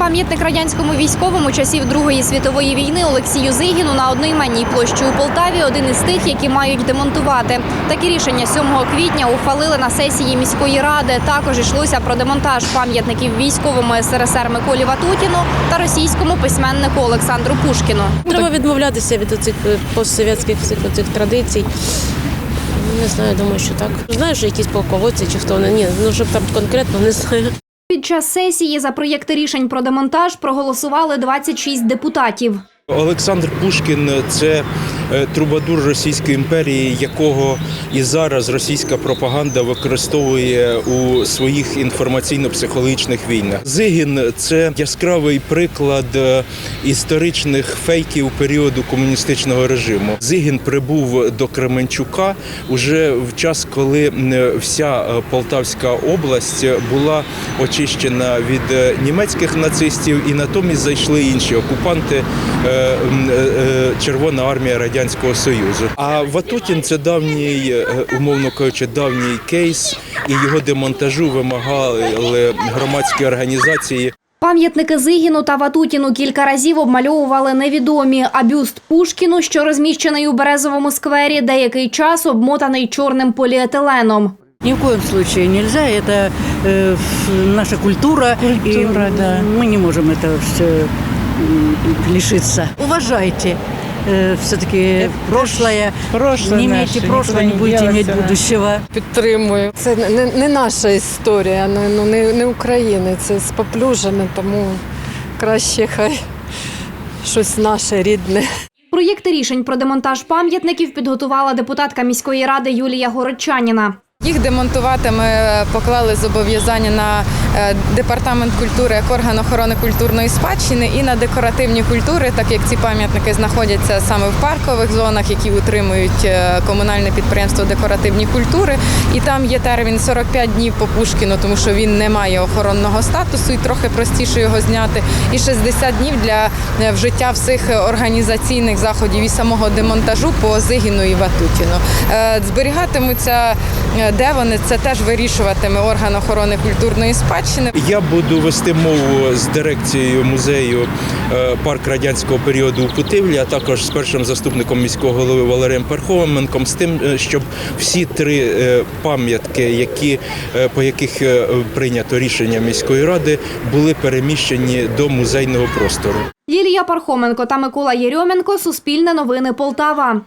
Пам'ятник радянському військовому часів Другої світової війни Олексію Зигіну на одноіменній площі у Полтаві один із тих, які мають демонтувати. Такі рішення 7 квітня ухвалили на сесії міської ради. Також йшлося про демонтаж пам'ятників військовому СРСР Миколі Ватутіну та російському письменнику Олександру Пушкіну. Треба відмовлятися від оцих е, постсовєтських оцих традицій. Не знаю, думаю, що так. Знаю, що якісь полководці чи хто вони. Ні, ну щоб там конкретно не знаю. Під час сесії за проєкти рішень про демонтаж проголосували 26 депутатів. Олександр Пушкін це трубадур Російської імперії, якого і зараз російська пропаганда використовує у своїх інформаційно-психологічних війнах. Зигін це яскравий приклад е, історичних фейків періоду комуністичного режиму. Зигін прибув до Кременчука уже в час, коли вся е, Полтавська область була очищена від е, німецьких нацистів, і натомість зайшли інші окупанти. е, е, е, Червона армія Радянського Союзу. А Ватутін це давній, е, умовно кажучи, давній кейс, і його демонтажу вимагали громадські організації. Пам'ятники Зигіну та Ватутіну кілька разів обмальовували невідомі, а бюст Пушкіну, що розміщений у Березовому сквері, деякий час обмотаний чорним поліетиленом. Ни в коем случае нельзя, это э, ф- наша культура, Культура, и да. мы не можем этого все лишиться. Уважайте все-таки прошлое, Прошлое не наше, имейте прошлого, никуда не будете иметь да. будущего. Підтримую. Це не, не наша історія, ну, ну, не, не України. Це споплюжене, тому краще хай щось наше рідне. Проєкти рішень про демонтаж пам'ятників підготувала депутатка міської ради Юлія Городчаніна. Їх демонтувати ми е, поклали зобов'язання на е, департамент культури як орган охорони культурної спадщини і на декоративні культури, так як ці пам'ятники знаходяться саме в паркових зонах, які утримують е, комунальне підприємство декоративні культури. І там є термін 45 днів по Пушкіну, тому що він не має охоронного статусу і трохи простіше його зняти. І 60 днів для вжиття всіх організаційних заходів і самого демонтажу по Зигіну і Ватутіну. Зберігатимуться де вони це теж вирішуватиме орган охорони культурної спадщини. Я буду вести мову з дирекцією музею е, парк радянського періоду у Путивлі, а також з першим заступником міського голови Валерієм Пархоменком, з тим, е, щоб всі три е, пам'ятки, які по яких прийнято рішення міської ради, були переміщені до музейного простору. Лілія Пархоменко та Микола Єрьоменко. Суспільне новини Полтава.